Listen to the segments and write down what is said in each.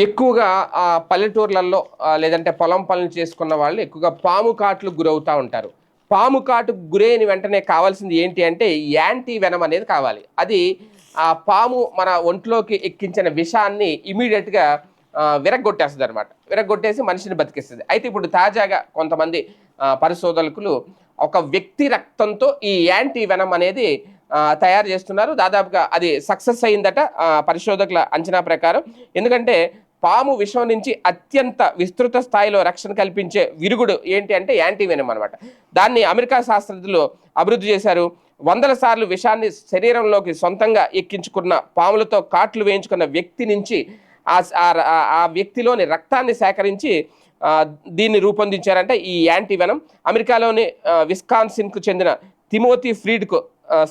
ఎక్కువగా ఆ పల్లెటూర్లలో లేదంటే పొలం పనులు చేసుకున్న వాళ్ళు ఎక్కువగా పాము కాట్లు గురవుతూ ఉంటారు. పాము కాటు గురైన వెంటనే కావాల్సింది ఏంటి అంటే యాంటీ వెనం అనేది కావాలి. అది ఆ పాము మన ఒంట్లోకి ఎక్కించిన విషాన్ని ఇమీడియట్గా విరగొట్టేస్తుంది అనమాట విరగొట్టేసి మనిషిని బతికిస్తుంది. అయితే ఇప్పుడు తాజాగా కొంతమంది పరిశోధకులు ఒక వ్యక్తి రక్తంతో ఈ యాంటీ వెనం అనేది తయారు చేస్తున్నారు. దాదాపుగా అది సక్సెస్ అయిందట పరిశోధకుల అంచనా ప్రకారం. ఎందుకంటే పాము విషం నుంచి అత్యంత విస్తృత స్థాయిలో రక్షణ కల్పించే విరుగుడు ఏంటి అంటే యాంటీవెనం అనమాట దాన్ని అమెరికా శాస్త్రజ్ఞులు అభివృద్ధి చేశారు. వందల సార్లు విషాన్ని శరీరంలోకి సొంతంగా ఎక్కించుకున్న పాములతో కాట్లు వేయించుకున్న వ్యక్తి నుంచి ఆ ఆ- వ్యక్తిలోని రక్తాన్ని సేకరించి దీన్ని రూపొందించారంటే ఈ యాంటీవెనం అమెరికాలోని విస్కాన్సిన్కు చెందిన తిమోతి ఫ్రీడ్కు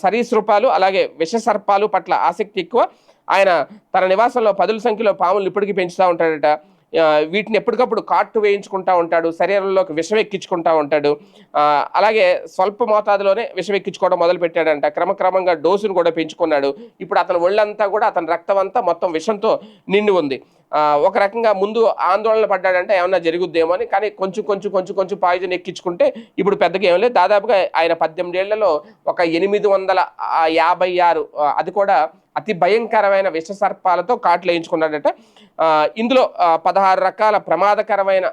సరీసృపాలు అలాగే విషసర్పాలు పట్ల ఆసక్తి ఎక్కువ. ఆయన తన నివాసంలో పదుల సంఖ్యలో పాములు ఇప్పటికీ పెంచుతూ ఉంటాడట. వీటిని ఎప్పటికప్పుడు కాటు వేయించుకుంటా ఉంటాడు శరీరంలోకి విషం ఎక్కించుకుంటూ ఉంటాడు. అలాగే స్వల్ప మోతాదులోనే విషం ఎక్కించుకోవడం మొదలు పెట్టాడంట క్రమక్రమంగా డోసును కూడా పెంచుకున్నాడు. ఇప్పుడు అతని ఒళ్ళంతా కూడా అతని రక్తం అంతా మొత్తం విషంతో నిండి ఉంది. ఒక రకంగా ముందు ఆందోళన పడ్డాడంటే ఏమన్నా జరుగుద్దేమో అని కానీ కొంచెం కొంచెం కొంచెం కొంచెం పాయిజన్ ఎక్కించుకుంటే ఇప్పుడు పెద్దగా ఏం లేదు. దాదాపుగా ఆయన పద్దెనిమిది ఏళ్ళలో ఒక ఎనిమిది వందల యాభై ఆరు అది కూడా అతి భయంకరమైన విష సర్పాలతో కాట్లు వేయించుకున్నాడట. ఇందులో పదహారు రకాల ప్రమాదకరమైన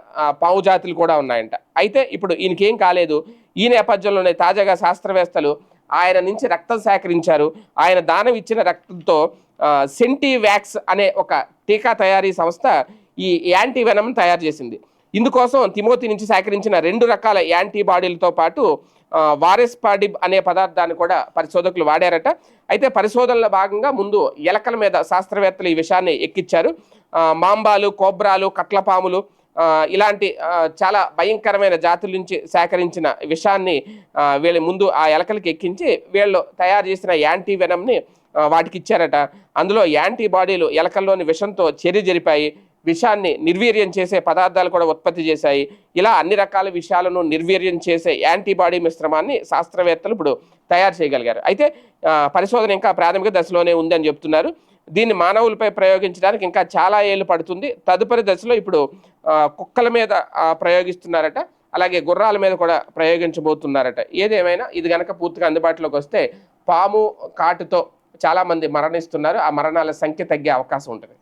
పావు జాతులు కూడా ఉన్నాయంట. అయితే ఇప్పుడు ఈయనకేం కాలేదు. ఈ నేపథ్యంలోనే తాజాగా శాస్త్రవేత్తలు ఆయన నుంచి రక్తం సేకరించారు. ఆయన దానం ఇచ్చిన రక్తంతో సెంటీ వ్యాక్స్ అనే ఒక టీకా తయారీ సంస్థ ఈ యాంటీ వెనం తయారు చేసింది. ఇందుకోసం తిమోతి నుంచి సేకరించిన రెండు రకాల యాంటీబాడీలతో పాటు వారెస్పాడిబ్ అనే పదార్థాన్ని కూడా పరిశోధకులు వాడారట. అయితే పరిశోధనలో భాగంగా ముందు ఎలకల మీద శాస్త్రవేత్తలు ఈ విషయాన్ని ఎక్కించారు మాంబాలు కోబ్రాలు కట్లపాములు ఇలాంటి చాలా భయంకరమైన జాతుల నుంచి సేకరించిన విషాన్ని వీళ్ళ ముందు ఆ ఎలకలకి ఎక్కించి వీళ్ళు తయారు చేసిన యాంటీ వెనంని వాటికి ఇచ్చారట. అందులో యాంటీబాడీలు ఎలకల్లోని విషంతో చర్య జరిపాయి. విషాన్ని నిర్వీర్యం చేసే పదార్థాలు కూడా ఉత్పత్తి చేశాయి. ఇలా అన్ని రకాల విషయాలను నిర్వీర్యం చేసే యాంటీబాడీ మిశ్రమాన్ని శాస్త్రవేత్తలు ఇప్పుడు తయారు చేయగలిగారు. అయితే పరిశోధన ఇంకా ప్రాథమిక దశలోనే ఉందని చెప్తున్నారు. దీన్ని మానవులపై ప్రయోగించడానికి ఇంకా చాలా ఏళ్ళు పడుతుంది. తదుపరి దశలో ఇప్పుడు కుక్కల మీద ప్రయోగిస్తున్నారట. అలాగే గుర్రాల మీద కూడా ప్రయోగించబోతున్నారట. ఏదేమైనా ఇది కనుక పూర్తిగా అందుబాటులోకి వస్తే పాము కాటుతో చాలా మంది మరణిస్తున్నారు. ఆ మరణాల సంఖ్య తగ్గే అవకాశం ఉంటుంది.